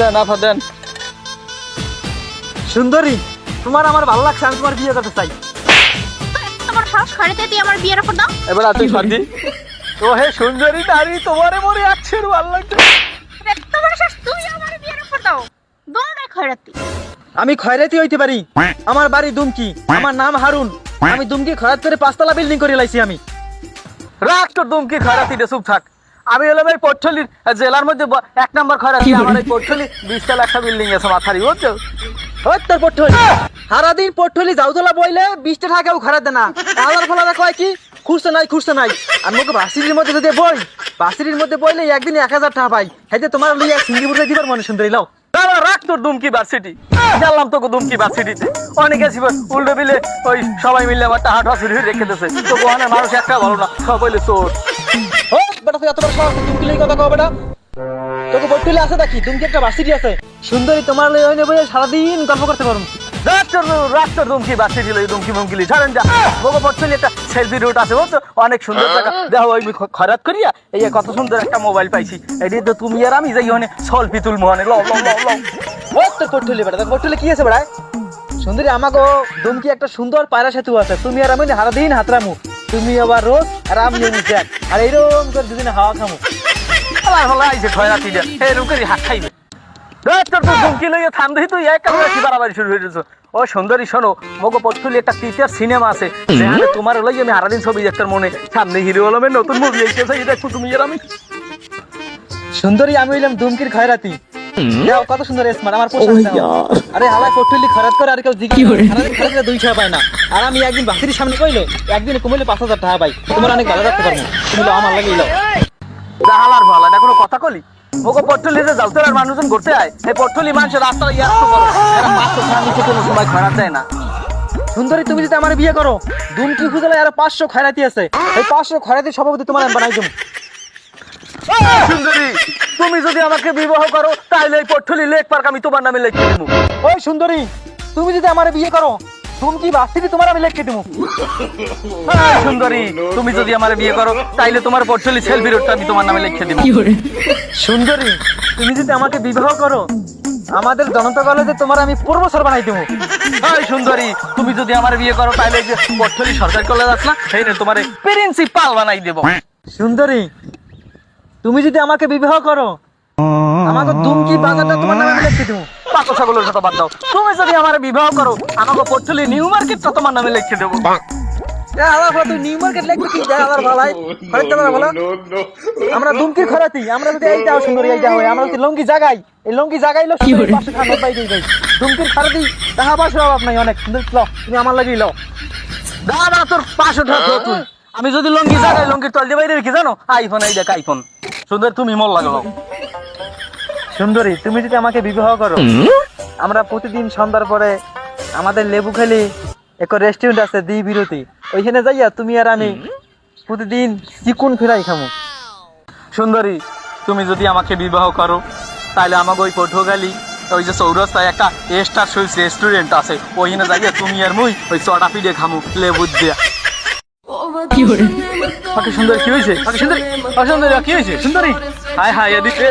দেন আফা দেন। সুন্দরী তোমার আমার ভালো লাগছে আমি তোমার বিয়ে করতে চাই। তোমার সাহস খাড়িতে দিয়ে আমার বিয়ের অফার দাও। এবার তুই শান্তি ও হে সুন্দরী নারী তোমারে মরে আছের ভালো লাগছে। তোমার সাহস তুমি আমার বিয়ের অফার দাও। দৌড়াই খয়রাতি। আমি খয়রাতি হইতে পারি। আমার বাড়ি দুমকি। আমার নাম হারুন। আমি দুমকি খরাত করে পাঁচতলা বিল্ডিং করে লাইছি আমি। রাখ তোর দুমকি খয়রাতি চুপ থাক। আমি হলাম এই পট্টলির জেলার মধ্যে এক নম্বর খয়রাতি আমার এই পট্টলি বিশ তলা একটা বিল্ডিং আছে মাথারি বুঝছ? ওই তোর পট্টলি। সারাদিন পট্টলি যাউদলা বইলে বিশটা টাকাও খরাত দেনা আলার ফলারা কয় কি? খুঁজতে নাই খুঁজতে নাই। আর মোকে বাসিরির মধ্যে যদি বই বাসিরির মধ্যে বইলে একদিন এক হাজার টাকা পাই। হেতে তোমার লইয়া সিঙ্গিপুরে দিবার মনে সুন্দরী লাও দাঁড়া রাখ তোর দুমকি ভার্সিটি জানলাম তোকে দুমকি ভার্সিটিতে অনেকে ছিল উল্টো বিলে ওই সবাই মিলে আমার টাহা ঠা রেখে দিতেছে তো ওখানে মানুষ একটা ভালো না সব বলে চোর ও বেটা তুই এত বড় সাহস তুমি লই কথা কও বেটা। তোকে পট্টলি আছে নাকি? তুমি একটা বাসিটি আছে। সুন্দরী তোমার লই হইনে বইলে সারাদিন গল্প করতে পারো রাখ তোর দুমকি ভার্সিটি লই দুমকি মুমকিলি। ছাড়েন যা বগো পড়ছলি একটা সেলফি রুট আছে বুঝছ? অনেক সুন্দর জায়গা। দেখো ওই খরাত করিয়া এই কত সুন্দর একটা মোবাইল পাইছি। এটি তো তুমি আর আমি যাই ওখানে সেলফি তুলবো অনেক লও লও লও লও। ও তোর পট্টলি বেটা তোর কি আছে বেড়ায় সুন্দরী আমাকে দুমকি একটা সুন্দর পায়রা সেতু আছে। তুমি আর আমি সারাদিন হাতরামু তুমি আবার রোজ আর আমি এমনি আর এইরকম করে দুদিনে হাওয়া খামু। হলো আইছে এরকম করে হাত খাইবে। ও সুন্দরী শোনো মগো পড়ছলি একটা টিচার সিনেমা আছে। তোমার লই আমি সারাদিন ছবি দেখতার মনে। সামনে হিরো আলমের নতুন মুভি আইতেছে এটা একটু তুমি আর আমি। সুন্দরী আমি হইলাম দুমকির খয়রাতি যাও কত সুন্দর স্মার্ট আমার পোশাক আরে করে আর কেউ খরচ করে দুই টাকা পায় না। আর আমি একদিন সামনে কইলো একদিন কমিলে পাঁচ হাজার টাকা পাই। তোমার অনেক ভালো রাখতে পারব তুমি আমার লাগে লও হালার ভালো এটা কোনো কথা কলি? ওকে পট্টলি যে মানুষজন ঘুরতে আয় এই পট্টলি মানুষের রাস্তা এরা পাঁচশো নিচে কোনো সময় খরাত দেয় না। সুন্দরী তুমি যদি আমার বিয়ে করো দুমকি খুঁজলে আরও পাঁচশো খয়রাতি আছে। এই পাঁচশো খয়রাতি সভাপতি তোমার বানাই দেবো। সুন্দরী তুমি যদি আমাকে বিবাহ করো তাহলে এই পট্টলি লেক পার্ক আমি তোমার নামে লিখে দেবো। ওই সুন্দরী তুমি যদি আমার বিয়ে করো বাসিটি তোমার আমি লিখে দেবো। সুন্দরী তুমি যদি আমার বিয়ে করো তাইলে তোমার পট্টলি সেলফি রোডটা আমি তোমার নামে লিখে দেবো। সুন্দরী তুমি যদি আমাকে বিবাহ করো আমাদের জনতা কলেজে তোমার আমি পূর্বসর বানাই দেবো। হাই সুন্দরী তুমি যদি আমার বিয়ে করো তাহলে যে পট্টলি সরকারি কলেজ আছে না সেই তোমার প্রিন্সিপাল বানাই দেবো। সুন্দরী তুমি যদি আমাকে বিবাহ করো আমাকে দুমকি বাজারটা তোমার নামে লিখে দেবো। পাকো ছাগলের কথা বাদ দাও। তুমি যদি আমার বিবাহ করো আমাকে পট্টলি নিউ মার্কেটটা তোমার নামে লিখে দেবো। আমরা দুমকি খরাতি আমরা যদি এইটাও সুন্দরী এইটা হয় আমরা যদি লঙ্গি জাগাই এই লঙ্গি জাগাইলো দুমকির খরাতি টাকা পয়সা অভাব নাই অনেক। তুমি আমার লাগি লও দাদা তোর তুই। আমি যদি লঙ্গি জাগাই লঙ্গির তল দিয়ে বাইরে রেখে জানো? আইফোন এই দেখ আইফোন। সুন্দর তুমি মল লাগল সুন্দরী তুমি যদি আমাকে বিবাহ করো আমরা প্রতিদিন সন্ধ্যার পরে আমাদের লেবুখালি এক রেস্টুরেন্ট আছে দি বিরতি। ওইখানে যাইয়া তুমি আর আমি প্রতিদিন চিকুন ফিরাই খামু। সুন্দরী তুমি যদি আমাকে বিবাহ করো তাহলে আমাকে ওই পটুয়াখালী ওই যে চৌরাস্তায় একটা স্টার সুইস রেস্টুরেন্ট আছে ওইখানে যাইয়া তুমি আর মুই ওই চটা পিঠে খামু লেবু দিয়া। পাখি সুন্দর কি হয়েছে? পাখি সুন্দরী সুন্দরী কি হয়েছে? সুন্দরী? হায় হায় এদিকে